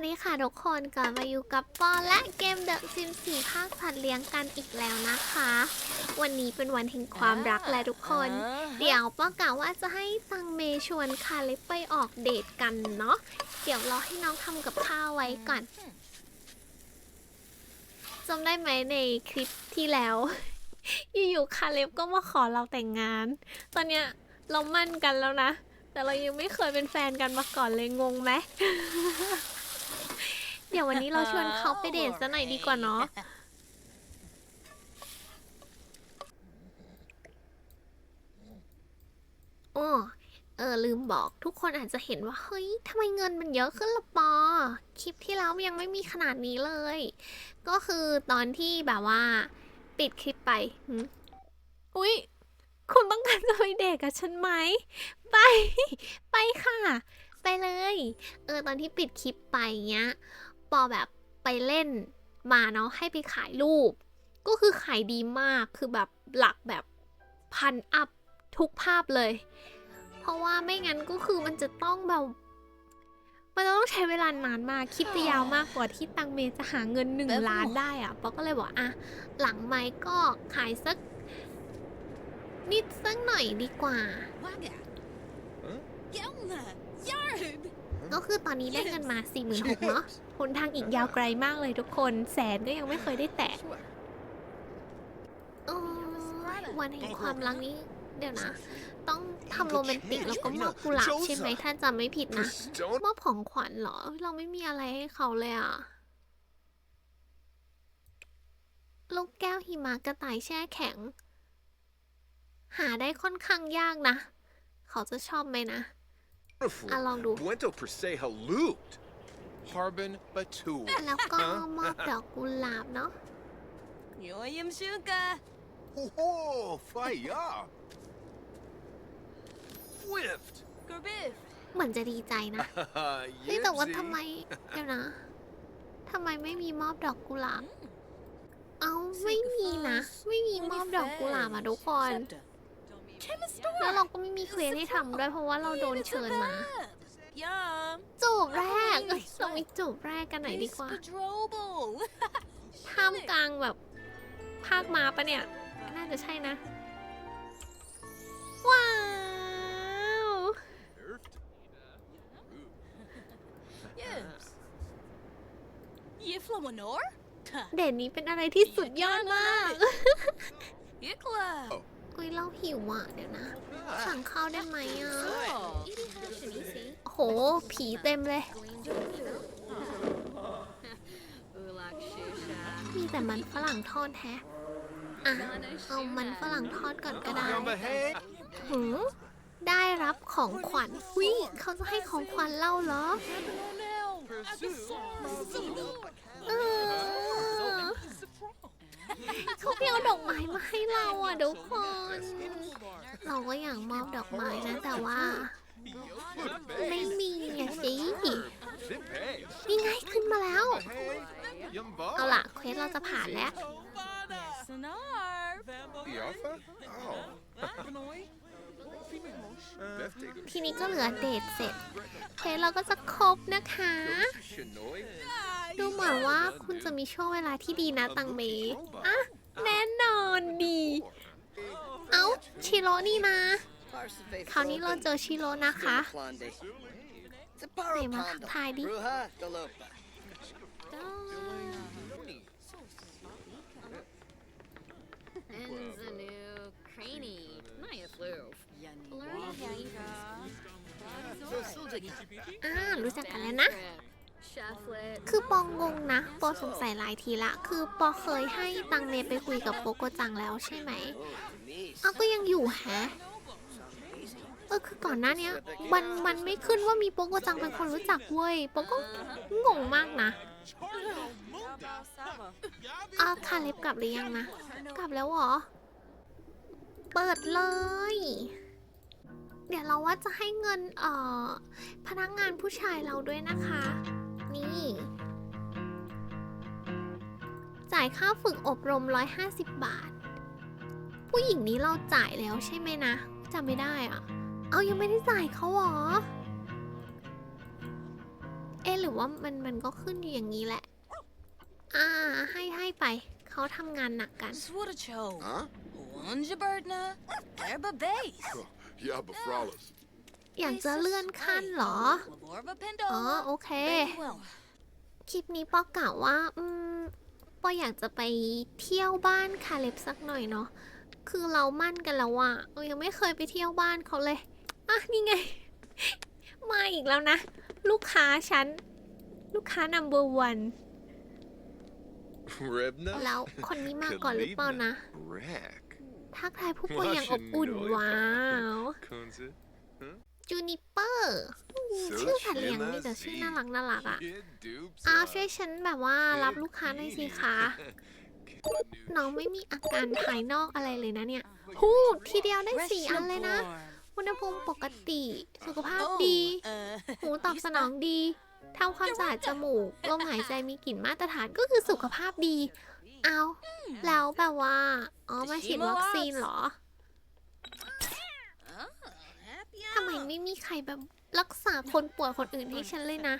วัสดีค่ะทุกคนกลับมาอยู่กับปอและเกม The Sims 4ภาคสัตว์เลี้ยงกันอีกแล้วนะคะ วันนี้เป็นวันแห่งความรักและทุกคน เดี๋ยวป้ากะว่าจะให้ตังเมชวนคาเล็บไปออกเดทกันเนาะเดี๋ยวรอให้น้องทำกับข้าวไว้ก่อนจำได้ไหมในคลิปที่แล้ว อยู่ๆคาเล็บก็มาขอเราแต่งงาน ตอนเนี้ยเรามั่นกันแล้วนะ แต่เรายังไม่เคยเป็นแฟนกันมาก่อนเลยงงไหม เดี๋ยววันนี้เราชวนเขาไปเดทซะหน่อยดีกว่าเนาะอ้อเออลืมบอกทุกคนอาจจะเห็นว่า เฮ้ยทำไมเงินมันเยอะขึ้นละปอ คลิปที่แล้วยังไม่มีขนาดนี้เลย ก็คือตอนที่แบบว่า ปิดคลิปไปหึอุ๊ย คุณต้องการจะไปเดทกับฉันไหม ไป ไปค่ะ ไปเลย เออตอนที่ปิดคลิปไปเงี้ย ปอแบบไปเล่นมาเนาะให้ไปขายรูป ก็คือขายดีมากคือแบบหลักแบบพันอัพทุกภาพเลย เพราะว่าไม่งั้นก็คือมันจะต้องแบบมันจะต้องใช้เวลานานมากคลิปจะยาวมากกว่าที่ตังเมจะหาเงินหนึ่งล้านได้อะปอก็เลยบอกอะหลังไม้ก็ขายสัก นิดสักหน่อยดีกว่า ก็คือตอนนี้ได้เงินมา4 6 0 0 0เนาะหนทางอีกยาวไกลมากเลยทุกคน แสนก็ยังไม่เคยได้แตะโอ้ยวันแห่งความรักนี้ เดี๋ยวนะ ต้องทำโรแมนติกแล้วก็มอบกุหลาบใช่ไหมถ้านจำไม่ผิดนะ มอบของขวัญเหรอ เราไม่มีอะไรให้เขาเลยอะลูกแก้วหิมะกระต่ายแช่แข็ง หาได้ค่อนข้างยากนะ เขาจะชอบไหมนะ beautiful. อะลองดู Buento per se halute. Harbin Batul. แล้วก็มอบดอกกุหลาบเนาะ Yoyam shuka. Oh, fire. Swift. Gorbiv. เหมือนจะดีใจนะ เฮ้ยแต่ว่าทำไมเดี๋ยวนะทำไมไม่มีมอบดอกกุหลาบ เอาไม่มีนะ ไม่มีมอบดอกกุหลาบอะทุกคน แล้วเราก็ไม่มีเควสให้ทำด้วยเพราะว่าเราโดนเชิญมา Yum. จูบแรกเอ้ยเราไปจูบแรกกันหน่อยดีกว่า Spadrobel. ท่ามกลางแบบ ภาคมาปะเนี่ย น่าจะใช่นะ ว้าว Yes. Yiflamanor? เด่นนี้เป็นอะไรที่สุดยอดมากุ้ยเราหิวอะ เดี๋ยวนะ สั่งข้าวได้ไหมอะ โอ้โห ผีเต็มเลย มีแต่มันฝรั่งทอดแท้อะ เอามันฝรั่งทอดก่อนก็ได้หืมได้รับของขวัญวิเขาจะให้ของขวัญเราเหรอ เขาเพียเอาดอกไม้มาให้เราอะทุกคน เราก็อยากมอบดอกไม้นะแต่ว่า ไม่มีอะสิ Zip hey. นี่ไงขึ้นมาแล้ว Hey. Yum เอาล่ะเควสเราจะผ่านแล้ว Sonar. Biafra? Oh. Beth take ทีนี้ก็เหลือเดทเสร็จเควสเราก็จะครบนะคะ Shinoy. ดูเหมือนว่าคุณจะมีช่วงเวลาที่ดีนะตังเมอะ แน่นอนดี เอ้า ชิโร่นี่นะ คราวนี้เราเจอชิโร่นะคะไหนมาทักทายดิ Enzanu Craney, Maya Flu. อ่ารู้จักกันแล้วนะ Shufflet. คือปองงงนะ ปอสงสัยหลายทีละ คือปอเคยให้ตังเมไปคุยกับโปโกจังแล้วใช่ไหมเอาก็ยังอยู่แฮะเออคือก่อนหน้าเนี้ยมันมันไม่ขึ้นว่ามีโปโกจังเป็นคนรู้จักเว้ยปอก็งงมากนะอาคาเล็บกลับหรือยังนะ กลับแล้วเหรอ เปิดเลย เดี๋ยวเราว่าจะให้เงินเอ่อพนักงานผู้ชายเราด้วยนะคะ จ่ายค่าฝึกอบรม 150 บาท ผู้หญิงนี้เราจ่ายแล้วใช่ไหมนะจำไม่ได้อะเอายังไม่ได้จ่ายเขาเหรอ เอ๊ะหรือว่ามันมันก็ขึ้นอยู่อย่างนี้แหละ อ่าให้ให้ไป เขาทำงานหนักกัน Swoodacho. Huh? Wunjabirdna. Erba base. Yeah, but frolics. อยากจะเลื่อนขั้นเหรอ Lavorva อ๋อ Pendola. โอเค Becky Well. คลิปนี้ปอกะว่า อืมปออยากจะไปเที่ยวบ้านคาเล็บสักหน่อยเนาะ คือเรามั่นกันแล้วอะเออยังไม่เคยไปเที่ยวบ้านเขาเลย อะ นี่ไง มาอีกแล้วนะ ลูกค้าฉัน ลูกค้า number one Ribna? แล้วคนนี้มาก่อนหรือเปล่านะ Rack. ทักทายผู้ป่วยอย่างอบอุ่นว้าว Kunze. จูนิเปอร์ชื่อสัตว์เลี้ยงมีแต่ชื่อน่ารักน่ารักอะ Kid dupes. อ้าวช่วยฉันแบบว่ารับลูกค้าหน่อยสิคะน้องไม่มีอาการภายนอกอะไรเลยนะเนี่ยหูทีเดียวได้สี่อันเลยนะอุณหภูมิปกติ สุขภาพ Oh, ดี uh, หูตอบสนองดีทำความสะอาดจมูก ลมหายใจมีกลิ่นมาตรฐานก็คือสุขภาพดี เอา แล้วแบบว่า อ๋อ มาฉีดวัคซีนเหรอ oh, happy ทำ ไม่มีใครแบบรักษาคนป่วยคนอื่นให้ฉันเลยนะ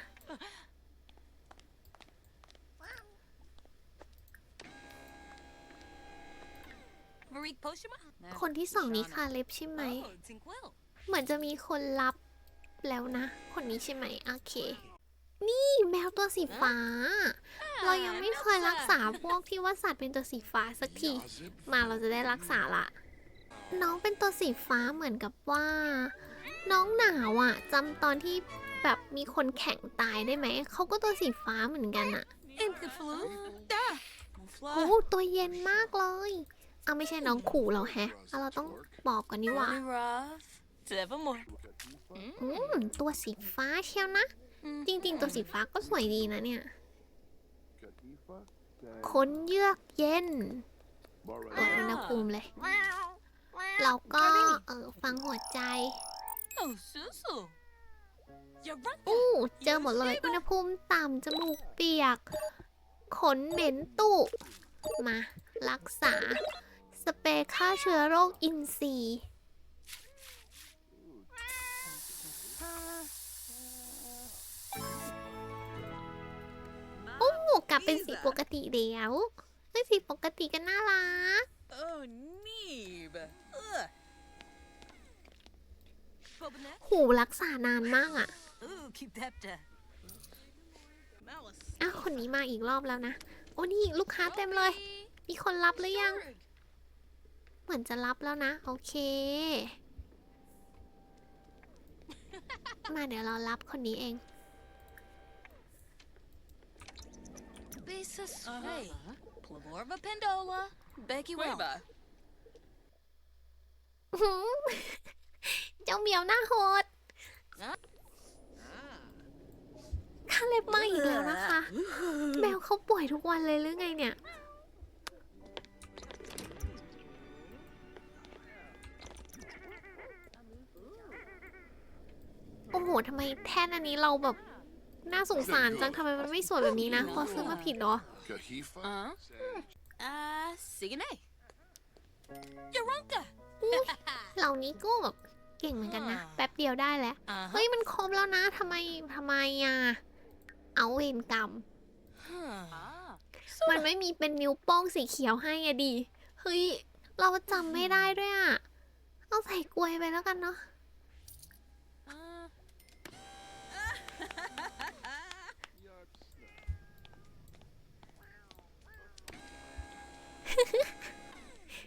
คนที่สองนี้ค่ะเล็บใช่ไหม เหมือนจะมีคนรับแล้วนะ คนนี้ใช่ไหม โอเค นี่แมวตัวสีฟ้า เรายังไม่เคยรักษาพวกที่ว่าสัตว์เป็นตัวสีฟ้าสักที มาเราจะได้รักษาละ น้องเป็นตัวสีฟ้าเหมือนกับว่า น้องหนาวอะ่ะจำตอนที่แบบมีคนแข่งตายได้ไหม เขาก็ตัวสีฟ้าเหมือนกันอะ่ะ Imkaflu. Da. โอ้ Mufla. ตัวเย็นมากเลย เอาไม่ใช่น้องขู่เราแฮะเอาเราต้องบอกก่อนนี่หว่า Morning, Rav. Evermore. อืมตัวสีฟ้าเชียวนะ จริง ๆ ตัวสีฟ้าก็สวยดีนะเนี่ย ขนเยือกเย็นตรวจอุณหภูมิเลย เราก็เออฟังหัวใจ Oh, Susu. You're right. อู้เจอหมดเลยอุณหภูมิต่ำจมูกเปียก ขนเหม็นตุมา รักษา สเปรย์ฆ่าเชื้อโรคอินทรีย์โอ้กลับเป็นสีปกติแล้วเฮ้ยสีปกติกันน่ารัก Oh, Neeb. Ugh. Bobanet? หูรักษานานมากอะ Ooh, keep that. Uh, mouse. อ้าวคนนี้มาอีกรอบแล้วนะ โอ้นี่ลูกค้าเต็มเลย มีคนรับหรือยัง เหมือนจะรับแล้วนะ โอเค มาเดี๋ยวเรารับคนนี้เอง Besa Sway. Plavorva Pendola. Becky Well. อื้อหือเจ้าเหมียวหน้าโหดข้าเล็บมาอีกแล้วนะคะ แมวเขาป่วยทุกวันเลยหรือไงเนี่ย โอ้โหทำไมแท่นอันนี้เราแบบ น่าสงสารจังทำไมมันไม่สวยแบบนี้นะพอซื้อมาผิดเหรอ Kahifa? Uh, uh, Sigane. Yoronka. เหล่านี้ก็แบบ เก่งเหมือนกันนะ แป๊บเดียวได้แล้ว Uh เฮ้ยมันครบแล้วนะทำไมทำไมอะ เอาเวรกรรม huh. มันไม่มีเป็นนิ้วโป้งสีเขียวให้อะดิเฮ้ย เราจำไม่ได้ด้วยอะเอาใส่กลวยไปแล้วกันเนาะ Uh.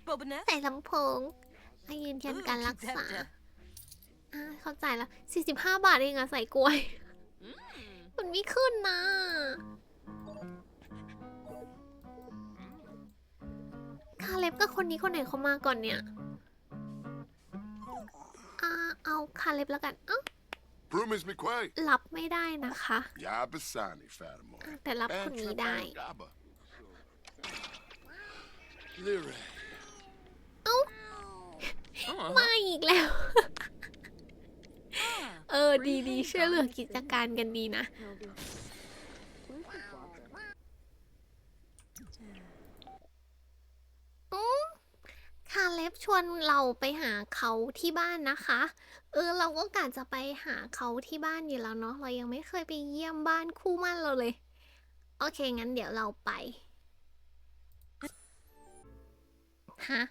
Bobanet. ใส่ลำโพงให้ยืนยันการรักษา อ่าเข้าใจแล้ว45 บาทเองอะใส่กลวย มันไม่ขึ้นนะ คาเล็บกับคนนี้คนไหนเขามาก่อนเนี่ย อ่าเอาคาเล็บแล้วกันเอ้า Brumis McQuay. รับไม่ได้นะคะ Yabasani, Fatima. แต่รับคนนี้ได้ Gaba. Lyre. มาอีกแล้วเออดีดีๆช่วยเหลือกิจการกันดีนะอืมคาาเล็บชวนเราไปหาเขาที่บ้านนะคะ เออเราก็กะจะไปหาเขาที่บ้านอยู่แล้วเนาะเรายังไม่เคยไปเยี่ยมบ้านคู่มั่นเราเลย โอเคงั้นเดี๋ยวเราไปฮะ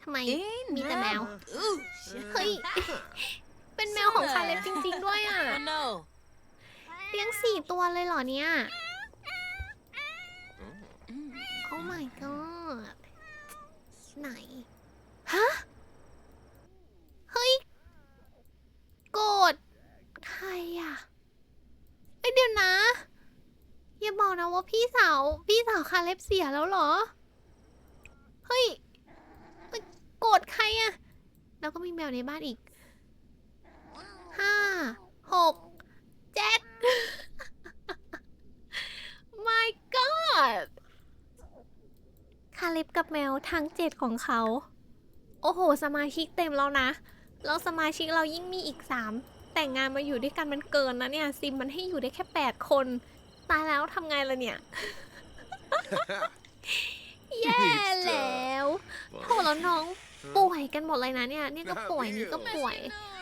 ทำไมมีแต่แมว Ooh. เฮ้ย เป็นแมวของคาเล็บจริง ๆ ด้วยอะ Oh no. เลี้ยงสี่ตัวเลยเหรอเนี่ย โอ้ my god ไหน ฮะ เฮ้ย โกรธใครอะเอ้ยเดี๋ยวนะ อย่าบอกนะว่าพี่สาว พี่สาวคาเล็บเสียแล้วเหรอ เฮ้ยเอ้ยโกรธใครอะ แล้วก็มีแมวในบ้านอีก ห้าหกเจ็ด my god คาเล็บกับแมวทั้งเจ็ดของเขา โอ้โห สมาชิกเต็มแล้วนะ แล้วสมาชิกเรายิ่งมีอีกสามแต่งงานมาอยู่ด้วยกันมันเกินนะเนี่ย ซิมมันให้อยู่ได้แค่แปดคน ตายแล้วทำไงล่ะเนี่ย แย่แล้วโถแล้วน้องป่วยกันหมดเลยนะเนี่ยเนี่ยก็ป่วยนี่ก็ป่วย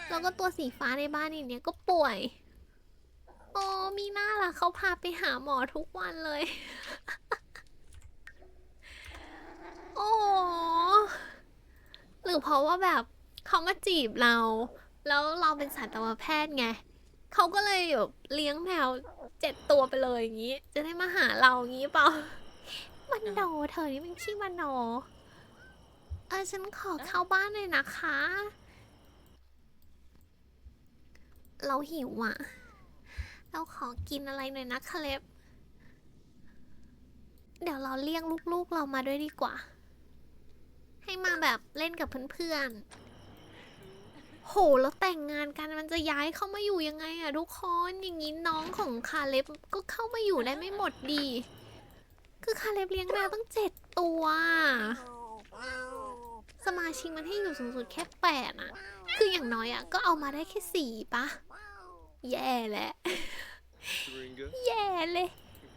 แล้วก็ตัวสีฟ้าในบ้านนี่เนี่ยก็ป่วย โอ้มีหน้าล่ะเขาพาไปหาหมอทุกวันเลย โอ้หรือเพราะว่าแบบเขามาจีบเรา แล้วเราเป็นสัตวแพทย์ไงเขาก็เลยแบบเลี้ยงแมวเจ็ดตัวไปเลยอย่างนี้ จะได้มาหาเราอย่างนี้เปล่ามันโนเธอนี่มันขี้มันโนเออฉันขอเข้าบ้านหน่อยนะคะ เราหิวอะ เราขอกินอะไรหน่อยนะคาเล็บเดี๋ยวเราเรียกลูกๆเรามาด้วยดีกว่า ให้มาแบบเล่นกับเพื่อนๆ โห แล้วแต่งงานกันมันจะย้ายเข้ามาอยู่ยังไงอะทุกคน อย่างนี้น้องของคาเล็บก็เข้ามาอยู่ได้ไม่หมดดี คือคาเล็บเลี้ยงแมวตั้งเจ็ดตัว สมาชิกมันให้อยู่สูงสุดแค่แปดอะคืออย่างน้อยอะก็เอามาได้แค่สี่ปะ แย่แหละ Stringa. แย่เลย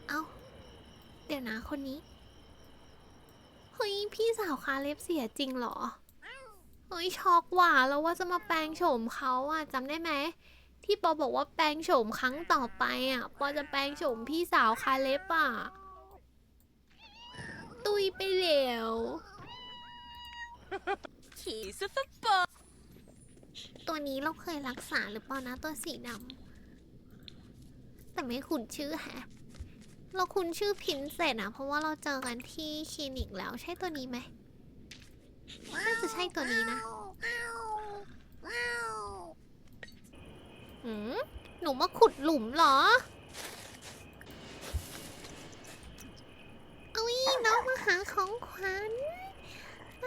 เอาเดี๋ยวนะคนนี้ เฮ้ย พี่สาวคาเล็บเสียจริงเหรอ เฮ้ย ช็อกว่ะแล้วว่าจะมาแปลงโฉมเขาอะจำได้ไหม ที่ปอบอกว่าแปลงโฉมครั้งต่อไปอะปอจะแปลงโฉมพี่สาวคาเล็บอะตุยไปแล้ว Keys of the book. ตัวนี้เราเคยรักษาหรือเปล่านะตัวสีดำแต่ไม่คุ้นชื่อแฮะ เราคุ้นชื่อพินเสร็จอะเพราะว่าเราเจอกันที่คลินิกแล้วใช่ตัวนี้ไหมน่าจะใช่ตัวนี้นะหืมหนูมาขุดหลุมเหรอเอาอีน้องมาหาของขวัญไป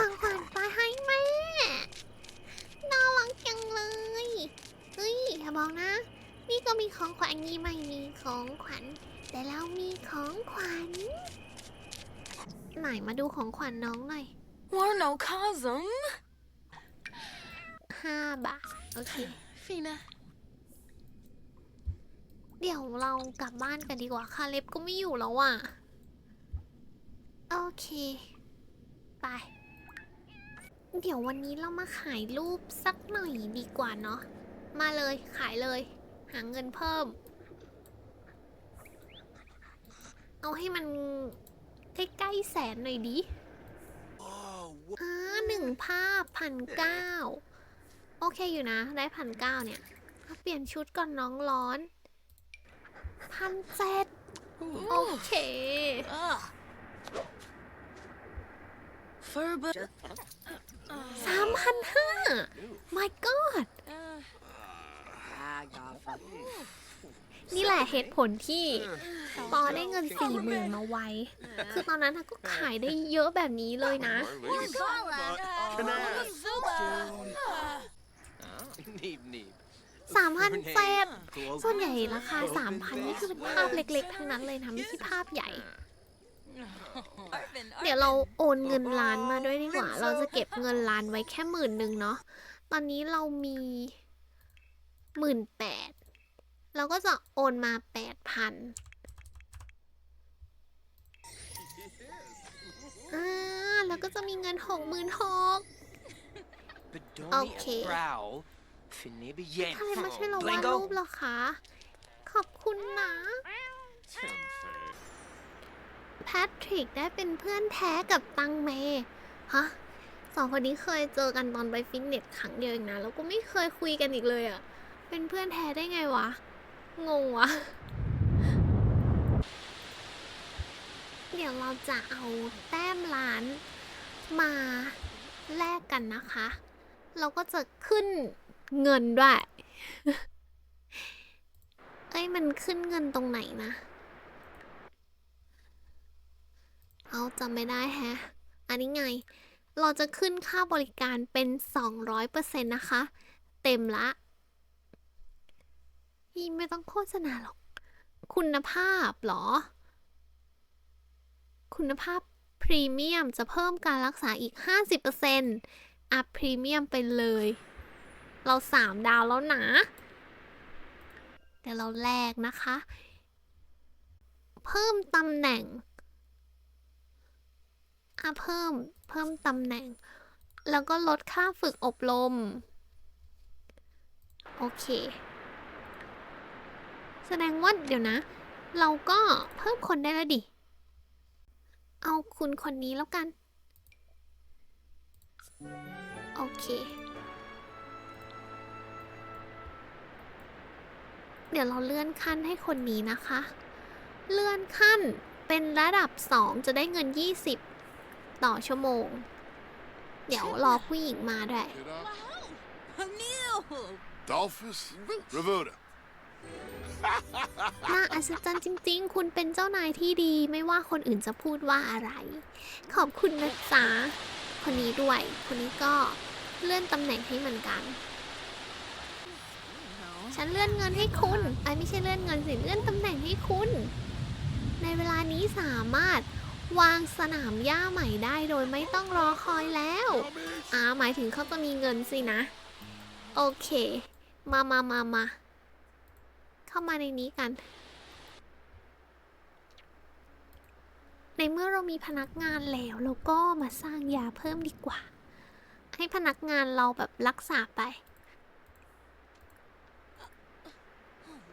เอาของขวัญไปให้แม่ น่ารักจังเลย เฮ้ยอย่าบอกนะ นี่ก็มีของขวัญนี่ไม่มีของขวัญ แต่เรามีของขวัญ ไหนมาดูของขวัญน้องหน่อย Warno Cosm. ห้าบาท โอเค Fina. เดี๋ยวเรากลับบ้านกันดีกว่าคาเล็บก็ไม่อยู่แล้วอะ โอเค ไป เดี๋ยววันนี้เรามาขายรูปสักหน่อยดีกว่าเนาะ มาเลยขายเลย หาเงินเพิ่ม เอาให้มันใกล้ๆแสนหน่อยดิ Oh, wha- อ่าหนึ่งภาพพันเก้าโอเคอยู่นะ ได้พันเก้าเนี่ยเอาเปลี่ยนชุดก่อนน้องร้อนพันเจ็ดโอเค Ugh. Furba. สามพันห้า my god Uh, I got นี่แหละเหตุผลที่ปอได้เงินสี่หมื่นมาไว คือตอนนั้นก็ขายได้เยอะแบบนี้เลยนะ Neep, neep. สามพันเจ็ด Close ส่วนใหญ่ราคาสามพันนี่คือเป็นภาพเล็กๆ ทั้งนั้นเลยนะไม่ใช่ภาพใหญ่ เดี๋ยวเราโอนเงินล้านมาด้วยดีกว่า เราจะเก็บเงินล้านไว้แค่หมื่นหนึ่งเนาะ ตอนนี้เรามีหมื่นแปด เราก็จะโอนมาแปดพันอ่าแล้วก็จะมีเงินหกหมื่นหก Bedoni Okay. a brow. Finibi yen. ทำไมไม่ใช่เราวาด Blingo. รูปเหรอคะ ขอบคุณนะ แพทริกได้เป็นเพื่อนแท้กับตังเมฮะสองคนนี้เคยเจอกันตอนไปฟิตเนสครั้งเดียวเองนะ แล้วก็ไม่เคยคุยกันอีกเลยอะ่ะ เป็นเพื่อนแท้ได้ไงวะ งงวะ เดี๋ยวเราจะเอาแต้มร้านมาแลกกันนะคะ เราก็จะขึ้นเงินด้วย เอ้ยมันขึ้นเงินตรงไหนนะ เอาจำไม่ได้แฮะ อันนี้ไง เราจะขึ้นค่าบริการเป็น 200%นะคะ เต็มละนี่ไม่ต้องโฆษณาหรอก คุณภาพหรอ คุณภาพพรีเมียมจะเพิ่มการรักษาอีก 50%อัพพรีเมียมไปเลย เราสามดาวแล้วนะเดี๋ยวเราแลกนะคะ เพิ่มตำแหน่ง อะเพิ่มเพิ่มตำแหน่ง แล้วก็ลดค่าฝึกอบรม โอเค แสดงว่าเดี๋ยวนะ เราก็เพิ่มคนได้แล้วดิ เอาคุณคนนี้แล้วกัน โอเค เดี๋ยวเราเลื่อนขั้นให้คนนี้นะคะ เลื่อนขั้นเป็นระดับ 2 จะได้เงิน 20 ต่อชั่วโมง เดี๋ยวรอผู้หญิงมาด้วย Get up. Neil! Dolphus. Ravuda. น่าอัศจรรย์จริง ๆ คุณเป็นเจ้านายที่ดีไม่ว่าคนอื่นจะพูดว่าอะไร ขอบคุณนะจ๊ะคนนี้ด้วย คนนี้ก็เลื่อนตำแหน่งให้เหมือนกัน ฉันเลื่อนเงินให้คุณไอ้ยไม่ใช่เลื่อนเงินสิ เลื่อนตำแหน่งให้คุณ ในเวลานี้สามารถ วางสนามหญ้าใหม่ได้โดยไม่ต้องรอคอยแล้ว อ่าหมายถึงเขาจะมีเงินสินะ โอเค มามามามา เข้ามาในนี้กัน ในเมื่อเรามีพนักงานแล้วเราก็มาสร้างยาเพิ่มดีกว่า ให้พนักงานเราแบบรักษาไป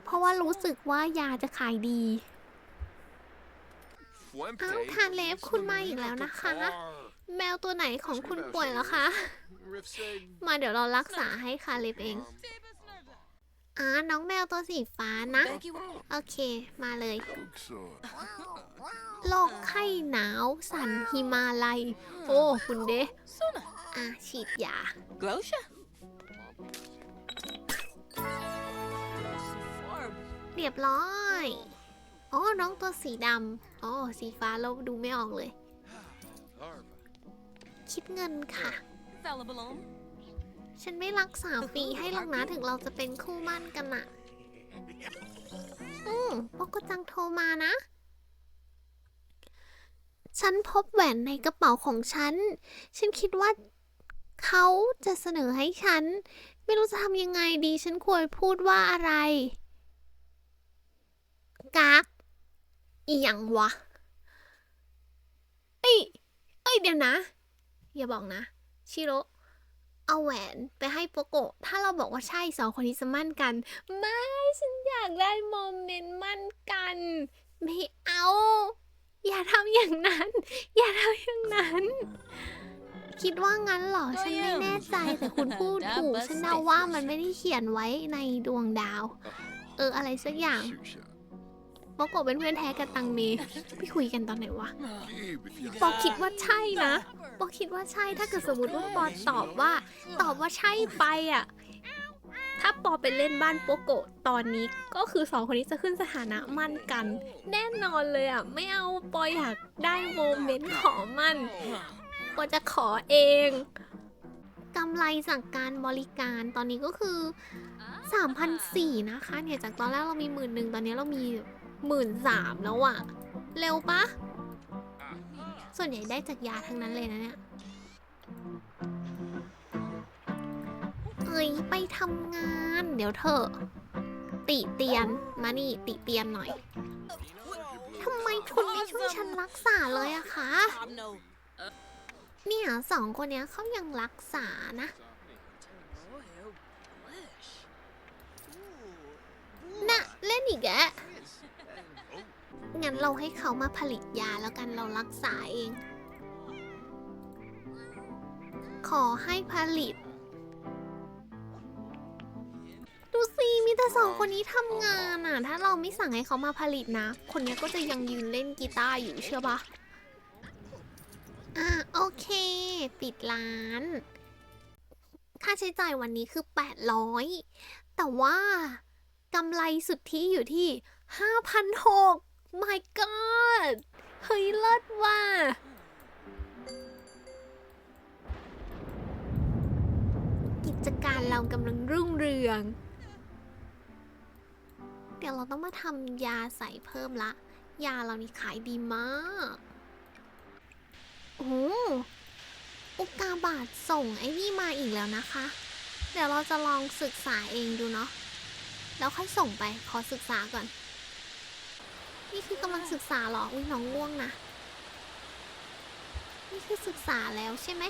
เพราะว่ารู้สึกว่ายาจะขายดี อ้าวทานเล็บคุณมาอีกแล้วนะคะ แมวตัวไหนของคุณป่วยแล้วคะ Rifseg. มาเดี๋ยวเรารักษาให้คาเล็บเองอ่าน้องแมวตัวสีฟ้านะ Becky, what? โอเคมาเลย Uxor. โรคไข้หนาว สันหิมาลัย โอ้คุณเดะ Suna. อะฉีดยา Glosha? Farb. เรียบร้อย อ๋อ น้องตัวสีดำอ๋อ สีฟ้าเราดูไม่ออกเลย Harv. คิดเงินค่ะ Fella balloon. ฉันไม่รักษาฟรีให้หรอกนะถึงเราจะเป็นคู่มั่นกันอะอืมปกจังโทรมานะ ฉันพบแหวนในกระเป๋าของฉัน ฉันคิดว่าเขาจะเสนอให้ฉัน ไม่รู้จะทำยังไงดี ฉันควรพูดว่าอะไรกัก อีหยังวะ เอ้ย เอ้ยเดี๋ยวนะ อย่าบอกนะ ชิโร่เอาแหวนไปให้โปโกะ ถ้าเราบอกว่าใช่สองคนนี้จะมั่นกัน ไม่ ฉันอยากได้โมเมนต์มั่นกัน ไม่เอา อย่าทำอย่างนั้น อย่าทำอย่างนั้น คิดว่างั้นเหรอ ฉันไม่แน่ใจแต่คุณพูดถูก ฉันเดาว่ามันไม่ได้เขียนไว้ในดวงดาว เอออะไรสักอย่าง Shusha. โปโกะเป็นเพื่อนแท้กับตังเมไปคุยกันตอนไหนวะ Gib if you ปอคิดว่าใช่นะปอคิดว่าใช่ถ้าเกิดสมมติว่าปอตอบว่า ตอบว่าใช่ไปอะ ถ้าปอไปเล่นบ้านโปโกะตอนนี้ก็คือสองคนนี้จะขึ้นสถานะมั่นกัน แน่นอนเลยอะ ไม่เอาปออยากได้โมเมนต์ขอมั่นปอจะขอเองกำไรจากการบริการตอนนี้ก็คือ3,004นะคะเนี่ยจากตอนแรกเรามีหมื่นหนึ่งตอนนี้เรามี หมื่นสามแล้วอะเร็วปะ ส่วนใหญ่ได้จากยาทั้งนั้นเลยนะเนี่ย เอ้ยไปทำงาน เดี๋ยวเถอติเตียนมานี่ติเตียนหน่อย ทำไมคุณไม่ช่วยฉันรักษาเลยอะคะ เนี่ยสองคนเนี้ยเขายังรักษานะ น่ะ เล่นอีกแก งั้นเราให้เขามาผลิตยาแล้วกันเรารักษาเอง ขอให้ผลิต ดูสิมีแต่สองคนนี้ทำงานอะ ถ้าเราไม่สั่งให้เขามาผลิตนะ คนนี้ก็จะยังยืนเล่นกีตาร์อยู่เชื่อปะอะโอเค ปิดร้าน ค่าใช้จ่ายวันนี้คือ 800 แต่ว่ากำไรสุทธิอยู่ที่ 5,600 my god เฮ้ยเลิศว่ะกิจการเรากำลังรุ่งเรือง เดี๋ยวเราต้องมาทำยาใส่เพิ่มละ ยาเรานี่ขายดีมาก โอ้อุกาบาตส่งไอ้นี่มาอีกแล้วนะคะ เดี๋ยวเราจะลองศึกษาเองดูเนาะ แล้วค่อยส่งไปขอศึกษาก่อน นี่คือกำลังศึกษาเหรอ อุ้ยน้องง่วงนะ นี่คือศึกษาแล้วใช่ไหม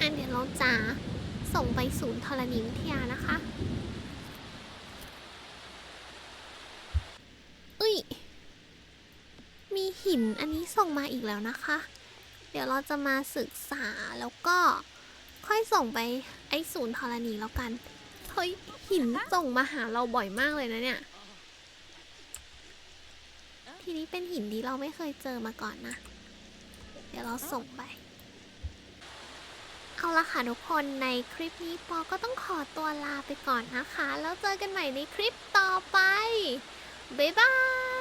อันเดี๋ยวเราจะส่งไปศูนย์ธรณีวิทยานะคะ อุ้ย มีหินอันนี้ส่งมาอีกแล้วนะคะ เดี๋ยวเราจะมาศึกษาแล้วก็ค่อยส่งไปไอ้ศูนย์ธรณีแล้วกัน เฮ้ยหินส่งมาหาเราบ่อยมากเลยนะเนี่ย ทีนี้เป็นหินที่เราไม่เคยเจอมาก่อนนะ เดี๋ยวเราส่งไป เอาละค่ะทุกคนในคลิปนี้ปอก็ต้องขอตัวลาไปก่อนนะคะ แล้วเจอกันใหม่ในคลิปต่อไป บ๊ายบาย